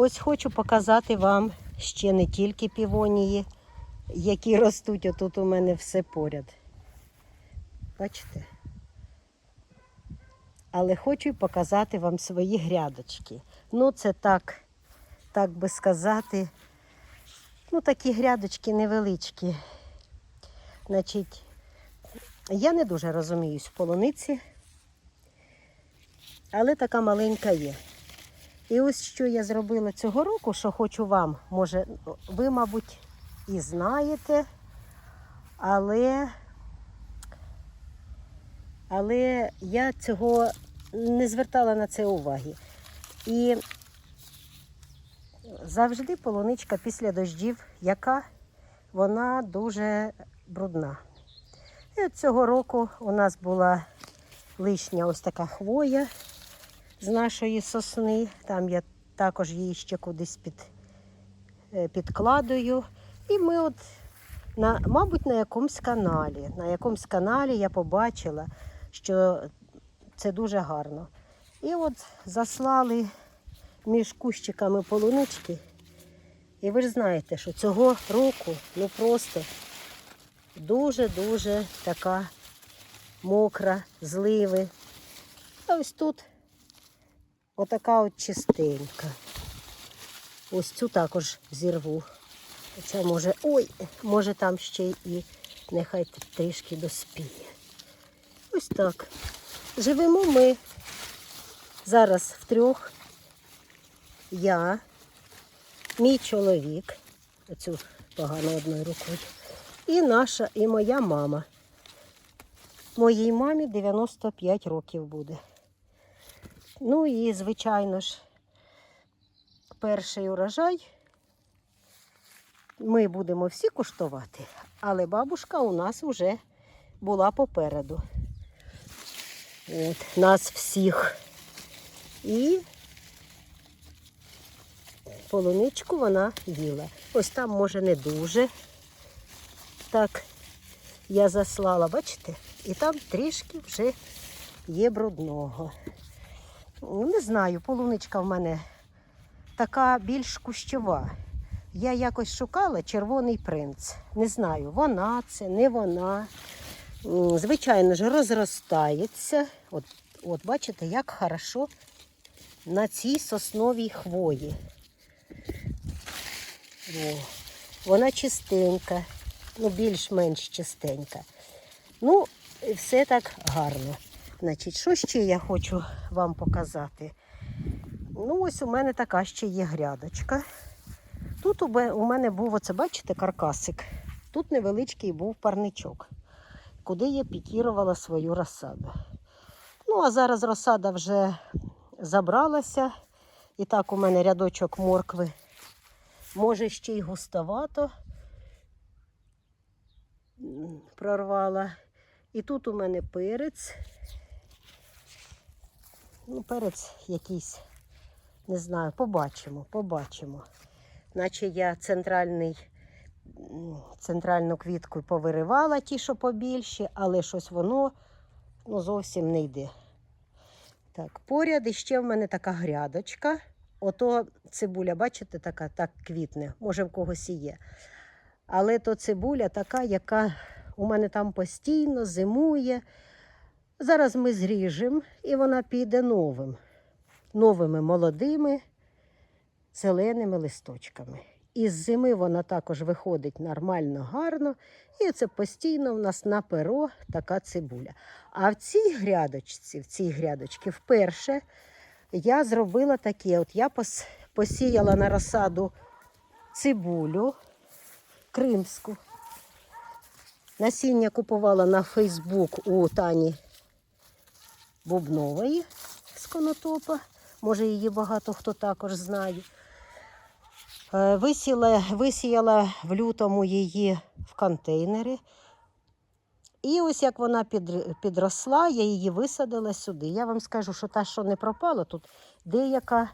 Ось хочу показати вам ще не тільки півонії, які ростуть отут у мене все поряд. Бачите? Але хочу показати вам свої грядочки. Ну, це так, так би сказати, ну такі грядочки невеличкі. Значить, я не дуже розуміюсь в полуниці, але така маленька є. І ось що я зробила цього року, що хочу вам, може, ви, мабуть, і знаєте, але, але я цього не звертала на це уваги. І завжди полуничка після дождів, яка вона дуже брудна. І от цього року у нас була лишня ось така хвоя з нашої сосни. Там я також її ще кудись під, е, підкладую. І ми от, на, мабуть, на якомусь каналі. На якомусь каналі я побачила, що це дуже гарно. І от заслали між кущиками полунички. І ви ж знаєте, що цього року ну просто дуже-дуже така мокра, зливи. А ось тут отака от чистенька. Ось цю також зірву. Це може, ой, може там ще і нехай трішки доспіє. Ось так. Живемо ми зараз втрьох. Я, мій чоловік, оцю погано одною рукою, і наша, і моя мама. Моїй мамі 95 років буде. Ну і, звичайно ж, перший урожай ми будемо всі куштувати, але бабушка у нас вже була попереду. От, нас всіх. І полуничку вона їла. Ось там, може, не дуже. Так, я заслала, бачите? І там трішки вже є брудного. Ну, Не знаю, полуничка в мене така більш кущова. Я якось шукала червоний принц. Не знаю, вона це, не вона. Звичайно ж, розростається. От, от бачите, як хорошо на цій сосновій хвої. О, вона чистенька, ну більш-менш чистенька. Ну, все так гарно. Значить, що ще я хочу вам показати? Ну, ось у мене така ще є грядочка. Тут у мене був, оце, бачите, каркасик. Тут невеличкий був парничок, куди я пікірувала свою розсаду. Ну, а зараз розсада вже забралася. І так у мене рядочок моркви. Може, ще й густовато прорвала. І тут у мене перець. Ну, перець якийсь, не знаю, побачимо, побачимо. Наче я центральний, центральну квітку повиривала, ті, що побільші, але щось воно ну, зовсім не йде. Так, поряд іще в мене така грядочка. Ото цибуля, бачите, така так квітне, може в когось і є. Але то цибуля така, яка у мене там постійно зимує. Зараз ми зріжемо і вона піде новим, новими молодими зеленими листочками. Із зими вона також виходить нормально, гарно. І це постійно в нас на перо така цибуля. А в цій грядочці, в цій грядочці вперше я зробила таке. От я пос- посіяла на розсаду цибулю кримську. Насіння купувала на Фейсбук у Тані Бубнової з Конотопа. Може, її багато хто також знає. Е, Висіла, висіяла в лютому її в контейнери. І ось як вона підросла, я її висадила сюди. Я вам скажу, що та, що не пропала, тут деяка,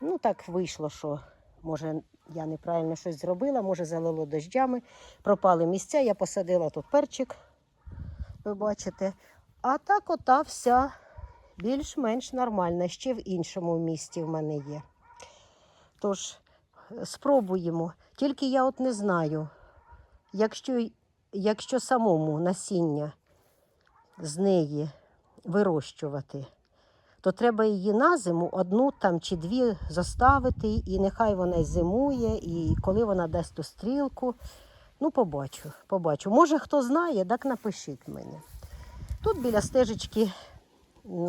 ну так вийшло, що може я неправильно щось зробила, може залило дощами, пропали місця, я посадила тут перчик, ви бачите. А так ота вся більш-менш нормальна. Ще в іншому місті в мене є. Тож спробуємо. Тільки я от не знаю, якщо, якщо самому насіння з неї вирощувати, то треба її на зиму одну там чи дві заставити, і нехай вона зимує, і коли вона дасть ту стрілку. Ну, побачу, побачу. Може, хто знає, так напишіть мені. Тут біля стежечки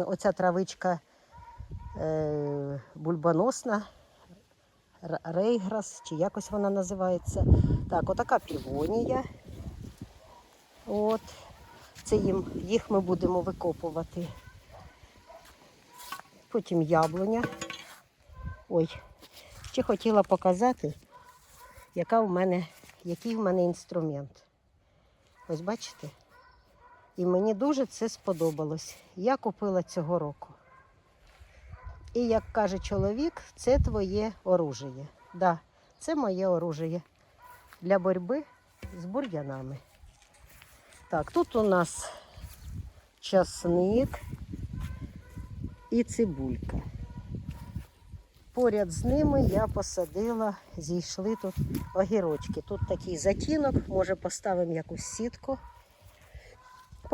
оця травичка е, бульбоносна, рейграс, чи якось вона називається. Так, отака півонія. От. Це їм, їх ми будемо викопувати. Потім яблуня. Ой, ще хотіла показати, яка в мене, який в мене інструмент. Ось бачите? І мені дуже це сподобалось. Я купила цього року. І як каже чоловік, це твоє оружие. Да, це моє оружие для боротьби з бур'янами. Так, тут у нас часник і цибулька. Поряд з ними я посадила, зійшли тут огірочки. Тут такий затінок, може поставимо якусь сітку.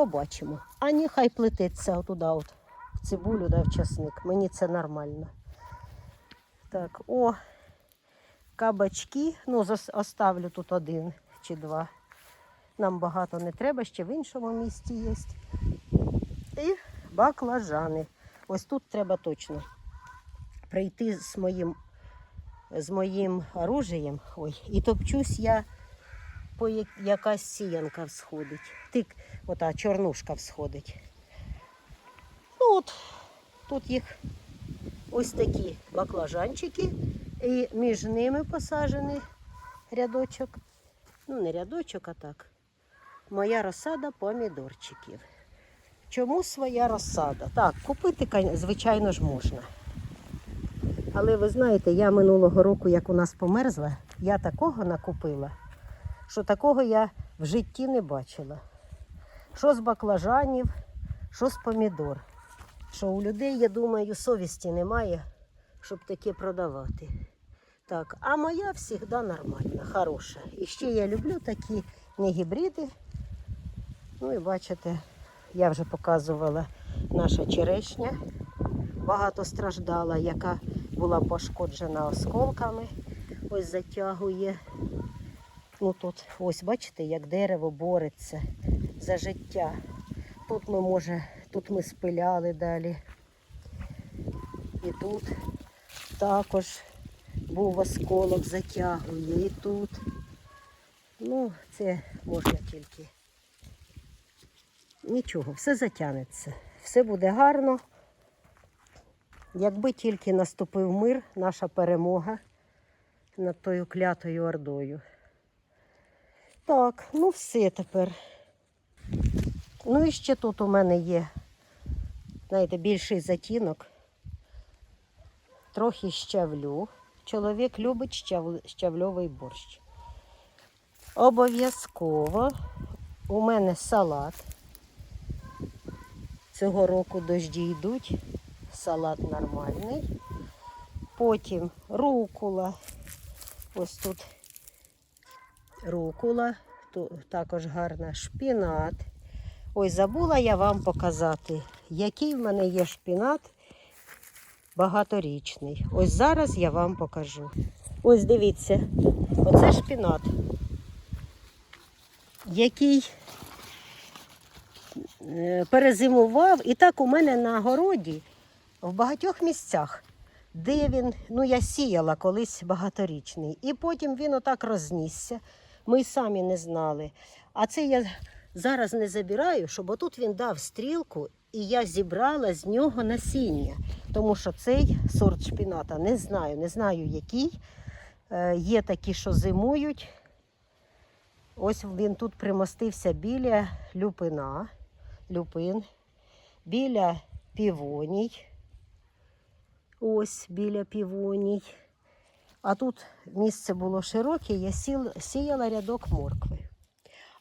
Побачимо. А ні, хай плететься отуда, от, в цибулю, да, в часник. Мені це нормально. Так, о, кабачки. Ну, оставлю тут один чи два. Нам багато не треба, ще в іншому місці є. І баклажани. Ось тут треба точно прийти з моїм, з моїм оружієм. Ой, і топчусь я, по якась сіянка всходить. Тик, ота чорнушка всходить. Ну от, тут їх ось такі баклажанчики, і між ними посаджений рядочок. Ну, не рядочок, а так. Моя розсада помідорчиків. Чому своя розсада? Так, купити, звичайно ж, можна. Але ви знаєте, я минулого року, як у нас померзла, я такого накупила, що такого я в житті не бачила. Що з баклажанів, що з помідор. Що у людей, я думаю, совісті немає, щоб таке продавати. Так, а моя завжди нормальна, хороша. І ще я люблю такі не гібриди. Ну і бачите, я вже показувала наша черешня. Багато страждала, яка була пошкоджена осколками. Ось затягує. Ну тут, ось бачите, як дерево бореться за життя. Тут ми, може, тут ми спиляли далі. І тут також був осколок, затягує, і тут. Ну, це можна тільки. Нічого, все затягнеться. Все буде гарно. Якби тільки наступив мир, наша перемога над тою клятою ордою. Так, ну все тепер. Ну і ще тут у мене є, знаєте, більший затінок. Трохи щавлю. Чоловік любить щав... щавльовий борщ. Обов'язково у мене салат. Цього року дожді йдуть, салат нормальний. Потім рукула. Ось тут рукула, ту- також гарна шпінат. Ой, забула я вам показати, який в мене є шпінат багаторічний. Ось зараз я вам покажу. Ось дивіться, оце шпінат, який е, перезимував. І так у мене на городі в багатьох місцях, де він, ну я сіяла колись багаторічний, і потім він отак рознісся. Ми й самі не знали. А це я зараз не забираю, щоб отут він дав стрілку, і я зібрала з нього насіння. Тому що цей сорт шпіната не знаю, не знаю який. Е, Є такі, що зимують. Ось він тут примостився біля люпина, люпин, біля півоній. Ось біля півоній. А тут місце було широке, я сіяла рядок моркви.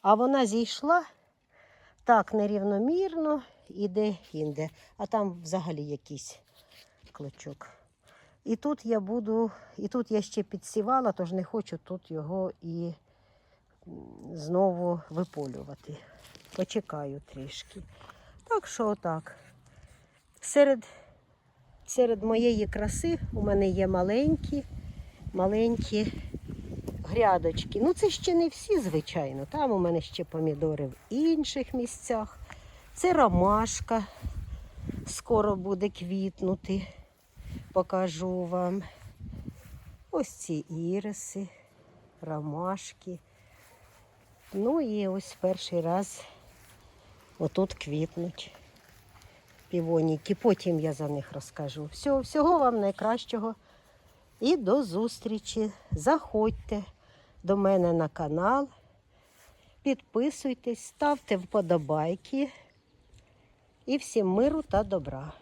А вона зійшла так нерівномірно, іде інде. А там взагалі якийсь клочок. І тут я буду, і тут я ще підсівала, тож не хочу тут його і знову виполювати. Почекаю трішки. Так що отак. Серед, серед моєї краси у мене є маленькі, маленькі грядочки. Ну, це ще не всі, звичайно. Там у мене ще помідори в інших місцях. Це ромашка. Скоро буде квітнути. Покажу вам. Ось ці іриси, ромашки. Ну і ось перший раз отут квітнуть півоніки. Потім я за них розкажу. Всього, всього вам найкращого. І до зустрічі. Заходьте до мене на канал. Підписуйтесь, ставте вподобайки. І всім миру та добра.